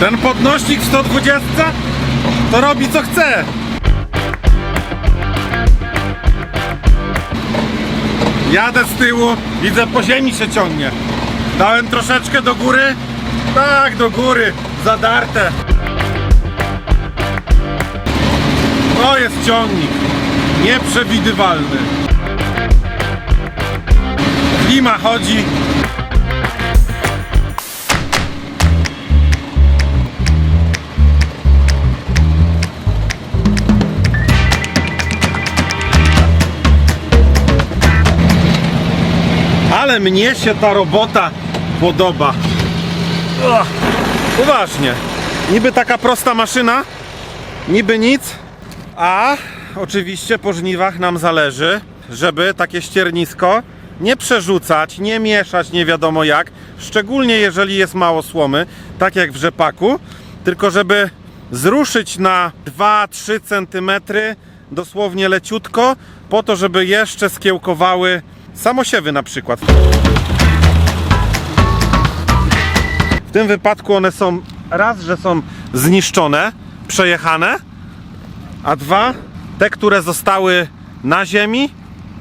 Ten podnośnik w 120 to robi co chce. Jadę z tyłu, widzę po ziemi się ciągnie. Dałem troszeczkę do góry. Tak, do góry, zadarte. To jest ciągnik. Nieprzewidywalny. Klima chodzi. Ale mnie się ta robota podoba. Uważnie. Niby taka prosta maszyna, niby nic, a oczywiście po żniwach nam zależy, żeby takie ściernisko nie przerzucać, nie mieszać nie wiadomo jak, szczególnie jeżeli jest mało słomy, tak jak w rzepaku, tylko żeby zruszyć na 2-3 cm dosłownie leciutko, po to, żeby jeszcze skiełkowały samosiewy na przykład. W tym wypadku one są raz, że są zniszczone, przejechane, a dwa, te, które zostały na ziemi,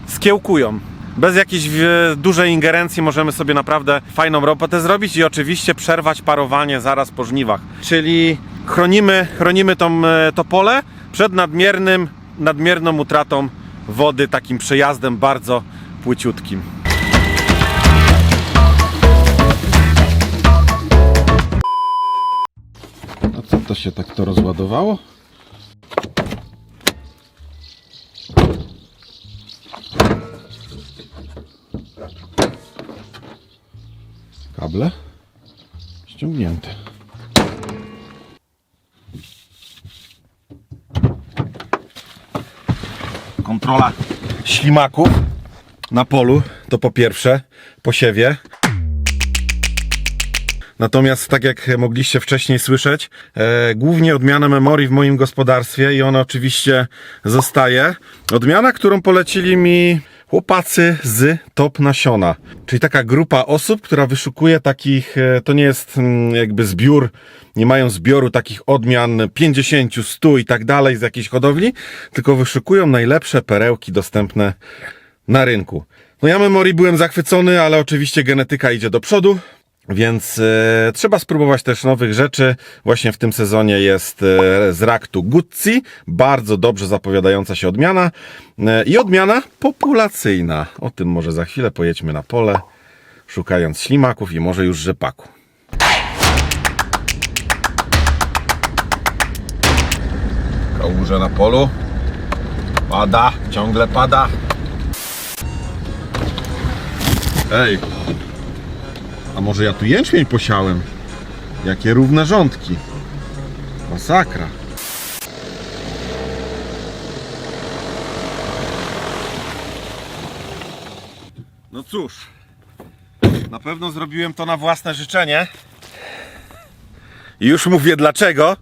skiełkują. Bez jakiejś e, dużej ingerencji możemy sobie naprawdę fajną robotę zrobić i oczywiście przerwać parowanie zaraz po żniwach. Czyli chronimy, chronimy tą, e, to pole przed nadmiernym, nadmierną utratą wody, takim przejazdem bardzo płyciutkim. A co to się tak to rozładowało? Kable ściągnięte. Kontrola ślimaków na polu to po pierwsze, posiewie. Natomiast, tak jak mogliście wcześniej słyszeć, e, głównie odmiana memorii w moim gospodarstwie i ona oczywiście zostaje. Odmiana, którą polecili mi chłopacy z Top Nasiona, czyli taka grupa osób, która wyszukuje takich, e, to nie jest mm, jakby zbiór, nie mają zbioru takich odmian 50, 100 i tak dalej z jakiejś hodowli, tylko wyszukują najlepsze perełki dostępne na rynku. No ja memorii byłem zachwycony, ale oczywiście genetyka idzie do przodu. Więc e, trzeba spróbować też nowych rzeczy. Właśnie w tym sezonie jest e, z Raktu Guzzi, bardzo dobrze zapowiadająca się odmiana e, i odmiana populacyjna. O tym może za chwilę pojedźmy na pole, szukając ślimaków i może już rzepaku. Kałuże na polu. Pada, ciągle pada. Ej, a może ja tu jęczmień posiałem? Jakie równe rządki. Masakra. No cóż, na pewno zrobiłem to na własne życzenie. Już mówię dlaczego.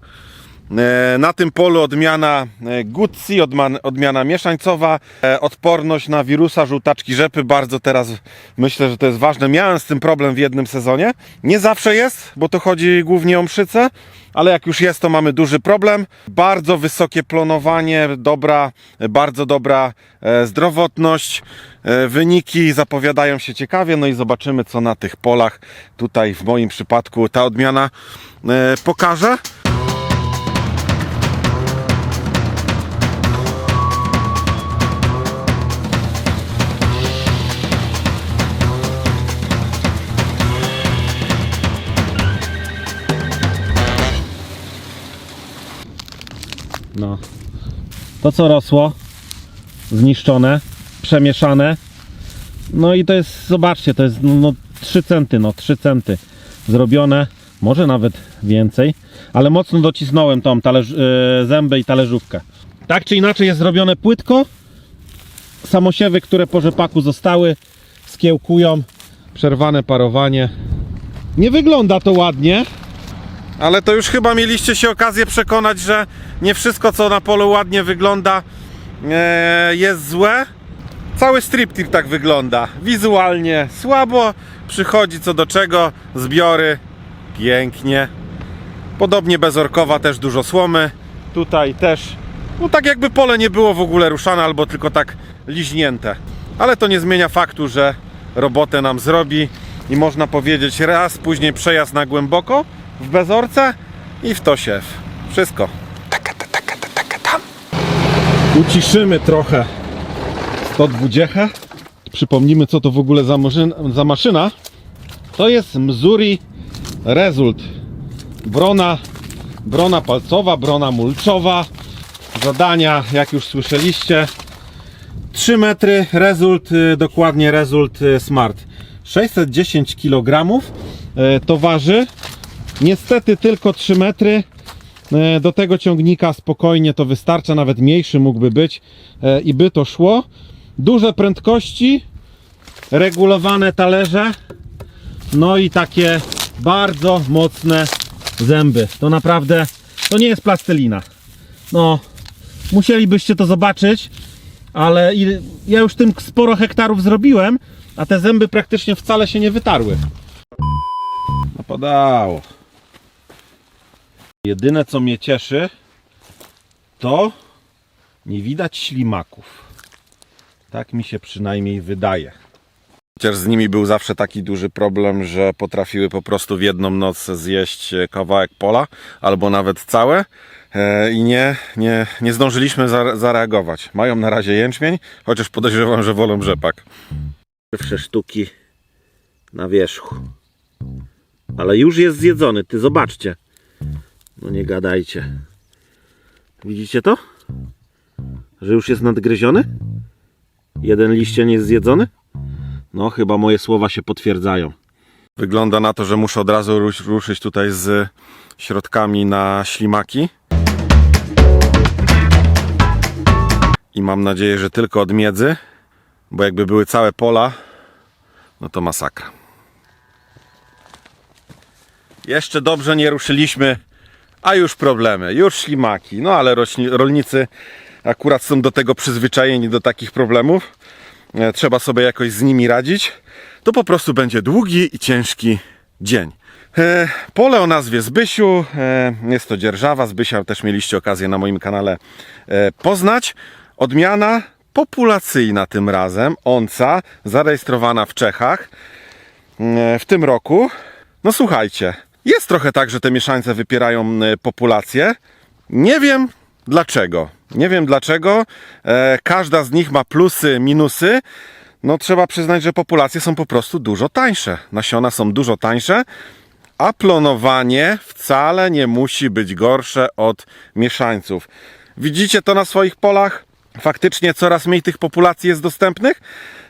E, Na tym polu odmiana e, Guzzi, odmiana mieszańcowa, e, odporność na wirusa żółtaczki rzepy, bardzo teraz myślę, że to jest ważne. Miałem z tym problem w jednym sezonie. Nie zawsze jest, bo to chodzi głównie o mszyce, ale jak już jest, to mamy duży problem. Bardzo wysokie plonowanie, dobra, bardzo dobra zdrowotność. Wyniki zapowiadają się ciekawie, no i zobaczymy, co na tych polach tutaj w moim przypadku ta odmiana pokaże. No. To co rosło, zniszczone, przemieszane. No i to jest, zobaczcie, to jest no, no 3 centy, no 3 centy zrobione, może nawet więcej, ale mocno docisnąłem tą talerz, e, zęby i talerzówkę. Tak czy inaczej jest zrobione płytko. Samosiewy, które po rzepaku zostały, skiełkują. Przerwane parowanie. Nie wygląda to ładnie, Ale to już chyba mieliście się okazję przekonać, że nie wszystko co na polu ładnie wygląda e, jest złe. Cały striptease tak wygląda. Wizualnie słabo, przychodzi co do czego, zbiory pięknie. Podobnie bezorkowa też dużo słomy. Tutaj też, no tak jakby pole nie było w ogóle ruszane albo tylko tak liźnięte. Ale to nie zmienia faktu, że robotę nam zrobi i można powiedzieć raz, później przejazd na głęboko w bezorce i w to siew. Wszystko. Uciszymy trochę 120. Przypomnimy, co to w ogóle za, za maszyna. To jest Mzuri Result. Brona, brona palcowa, brona mulczowa. Zadania, jak już słyszeliście, 3 metry, Result, y, dokładnie Result y, Smart. 610 kg to waży. Niestety tylko 3 metry. E, Do tego ciągnika spokojnie to wystarcza, nawet mniejszy mógłby być e, i by to szło. Duże prędkości, regulowane talerze, no i takie bardzo mocne zęby. To naprawdę, to nie jest plastelina. No, musielibyście to zobaczyć, ale ja już tym sporo hektarów zrobiłem, a te zęby praktycznie wcale się nie wytarły. Napadało. Jedyne co mnie cieszy, to nie widać ślimaków. Tak mi się przynajmniej wydaje. Chociaż z nimi był zawsze taki duży problem, że potrafiły po prostu w jedną noc zjeść kawałek pola, albo nawet całe. E, I nie, nie, nie zdążyliśmy zare- zareagować. Mają na razie jęczmień, chociaż podejrzewam, że wolą rzepak. Pierwsze sztuki na wierzchu. Ale już jest zjedzony, ty zobaczcie. No nie gadajcie. Widzicie to? Że już jest nadgryziony? Jeden liście nie jest zjedzony? No, chyba moje słowa się potwierdzają. Wygląda na to, że muszę od razu rusz, ruszyć tutaj z środkami na ślimaki. I mam nadzieję, że tylko od miedzy, bo jakby były całe pola, no to masakra. Jeszcze dobrze nie ruszyliśmy, a już problemy, już ślimaki. No ale rolnicy akurat są do tego przyzwyczajeni, do takich problemów. E, Trzeba sobie jakoś z nimi radzić. To po prostu będzie długi i ciężki dzień. E, Pole o nazwie Zbysiu, e, jest to dzierżawa. Zbysia też mieliście okazję na moim kanale poznać. Odmiana populacyjna tym razem, onca, zarejestrowana w Czechach w tym roku. No słuchajcie, jest trochę tak, że te mieszańce wypierają e, populację. Nie wiem dlaczego. Nie wiem dlaczego. E, każda z nich ma plusy, minusy. No trzeba przyznać, że populacje są po prostu dużo tańsze. Nasiona są dużo tańsze, a plonowanie wcale nie musi być gorsze od mieszańców. Widzicie to na swoich polach? Faktycznie coraz mniej tych populacji jest dostępnych,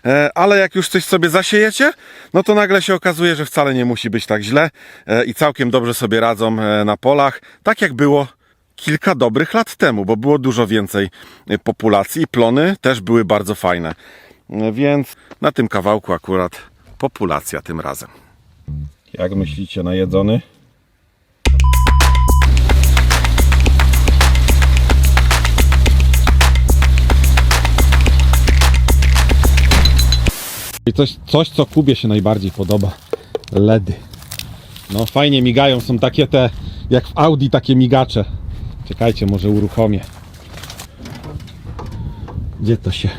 e, ale jak już coś sobie zasiejecie, no to nagle się okazuje, że wcale nie musi być tak źle e, i całkiem dobrze sobie radzą e, na polach, tak jak było kilka dobrych lat temu, bo było dużo więcej populacji i plony też były bardzo fajne. Więc na tym kawałku akurat populacja tym razem. Jak myślicie, najedzony? Coś, coś, co Kubie się najbardziej podoba. LEDy. No fajnie migają, są takie te, jak w Audi takie migacze. Czekajcie, może uruchomię. Gdzie to się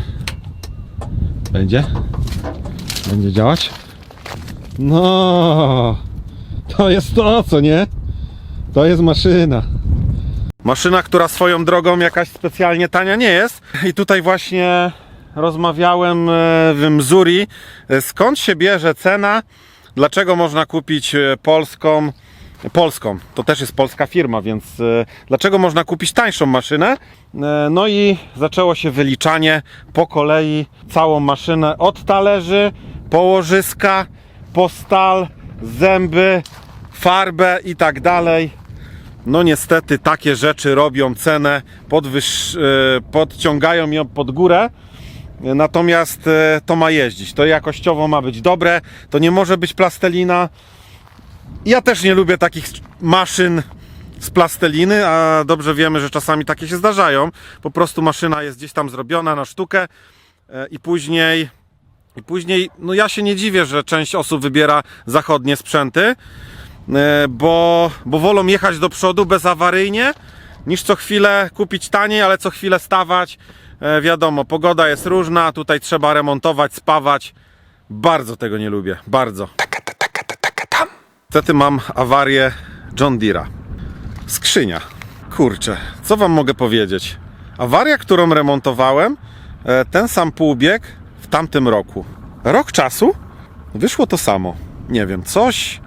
będzie? Będzie działać? No, to jest to, co nie? To jest maszyna. Maszyna, która swoją drogą jakaś specjalnie tania nie jest. I tutaj właśnie rozmawiałem e, w Mzuri, e, skąd się bierze cena, dlaczego można kupić e, polską, polską, to też jest polska firma, więc dlaczego można kupić tańszą maszynę? No i zaczęło się wyliczanie po kolei całą maszynę od talerzy, położyska, po stal, zęby, farbę i tak dalej. No niestety takie rzeczy robią cenę, podwyż, podciągają ją pod górę. Natomiast e, to ma jeździć. To jakościowo ma być dobre. To nie może być plastelina. Ja też nie lubię takich maszyn z plasteliny, a dobrze wiemy, że czasami takie się zdarzają. Po prostu maszyna jest gdzieś tam zrobiona na sztukę e, i później i później, no ja się nie dziwię, że część osób wybiera zachodnie sprzęty, e, bo, bo wolą jechać do przodu bezawaryjnie, niż co chwilę kupić taniej, ale co chwilę stawać. E, Wiadomo, pogoda jest różna, tutaj trzeba remontować, spawać. Bardzo tego nie lubię, bardzo. Niestety mam awarię John Deere'a. Skrzynia. Kurczę, co wam mogę powiedzieć? Awaria, którą remontowałem, e, ten sam półbieg w tamtym roku. Rok czasu wyszło to samo. Nie wiem, coś.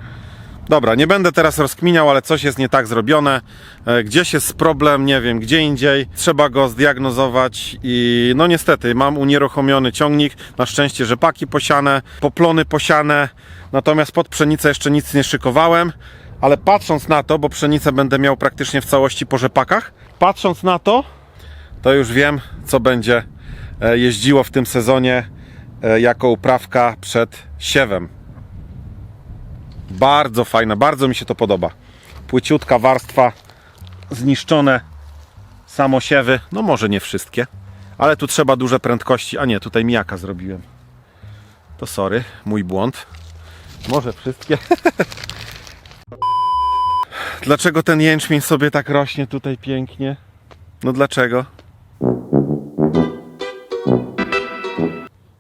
Dobra, nie będę teraz rozkminiał, ale coś jest nie tak zrobione. E, Gdzieś jest problem, nie wiem, gdzie indziej. Trzeba go zdiagnozować i no niestety mam unieruchomiony ciągnik. Na szczęście rzepaki posiane, poplony posiane. Natomiast pod pszenicę jeszcze nic nie szykowałem. Ale patrząc na to, bo pszenicę będę miał praktycznie w całości po rzepakach, patrząc na to, to już wiem, co będzie e, jeździło w tym sezonie e, jako uprawka przed siewem. Bardzo fajna, bardzo mi się to podoba. Płyciutka warstwa, zniszczone samosiewy. No może nie wszystkie, ale tu trzeba duże prędkości. A nie, tutaj mijaka zrobiłem. To sorry, mój błąd. Może wszystkie. Dlaczego ten jęczmień sobie tak rośnie tutaj pięknie? No dlaczego?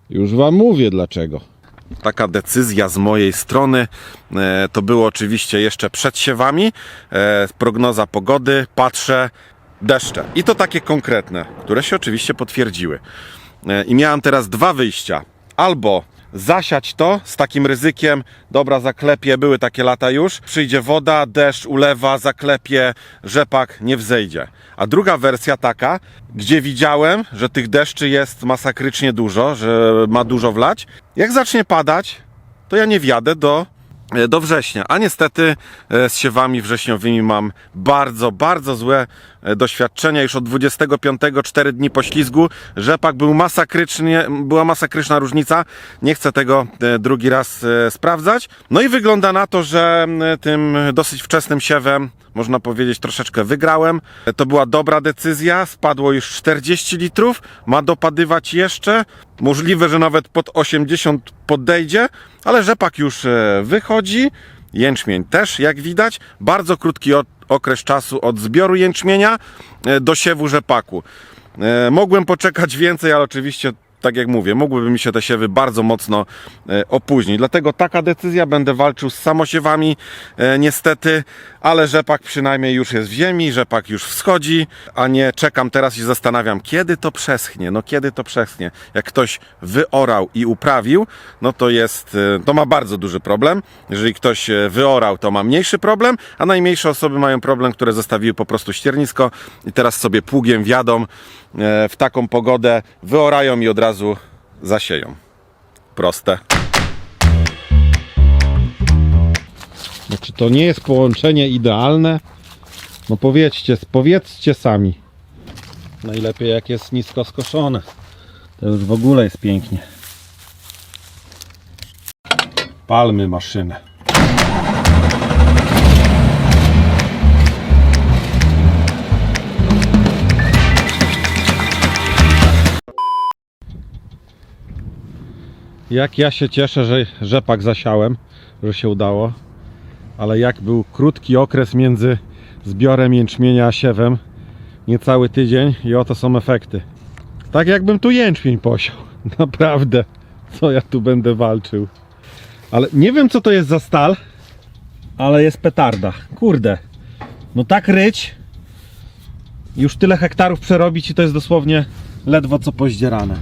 Już wam mówię dlaczego. Taka decyzja z mojej strony. E, To było oczywiście jeszcze przed siewami. E, Prognoza pogody, patrzę, deszcze. I to takie konkretne, które się oczywiście potwierdziły. E, I miałem teraz dwa wyjścia. Albo zasiać to z takim ryzykiem, dobra, zaklepie, były takie lata już, przyjdzie woda, deszcz ulewa, zaklepie, rzepak nie wzejdzie. A druga wersja taka, gdzie widziałem, że tych deszczy jest masakrycznie dużo, że ma dużo wlać. Jak zacznie padać, to ja nie wjadę do, do września. A niestety e, z siewami wrześniowymi mam bardzo, bardzo złe e, doświadczenia. Już od 25 4 dni po ślizgu rzepak był masakrycznie, była masakryczna różnica. Nie chcę tego e, drugi raz e, sprawdzać. No i wygląda na to, że tym dosyć wczesnym siewem można powiedzieć, troszeczkę wygrałem. To była dobra decyzja, spadło już 40 litrów, ma dopadywać jeszcze. Możliwe, że nawet pod 80 podejdzie, ale rzepak już e, wychodzi. Jęczmień też, jak widać, bardzo krótki okres czasu od zbioru jęczmienia e, do siewu rzepaku. E, Mogłem poczekać więcej, ale oczywiście, tak jak mówię, mogłyby mi się te siewy bardzo mocno e, opóźnić. Dlatego taka decyzja, będę walczył z samosiewami, e, niestety, ale rzepak przynajmniej już jest w ziemi, rzepak już wschodzi, a nie czekam teraz i zastanawiam, kiedy to przeschnie. No kiedy to przeschnie? Jak ktoś wyorał i uprawił, no to jest, e, to ma bardzo duży problem. Jeżeli ktoś wyorał, to ma mniejszy problem, a najmniejsze osoby mają problem, które zostawiły po prostu ściernisko i teraz sobie pługiem wjadą e, w taką pogodę, wyorają i od razu zasieją. Proste. No, czy to nie jest połączenie idealne? No powiedzcie, powiedzcie sami. Najlepiej jak jest nisko skoszone. To już w ogóle jest pięknie. Palmy maszynę. Jak ja się cieszę, że rzepak zasiałem, że się udało. Ale jak był krótki okres między zbiorem jęczmienia a siewem, niecały tydzień i oto są efekty. Tak jakbym tu jęczmień posiał. Naprawdę. Co ja tu będę walczył. Ale nie wiem co to jest za stal, ale jest petarda. Kurde. No tak ryć. Już tyle hektarów przerobić i to jest dosłownie ledwo co pozdzierane.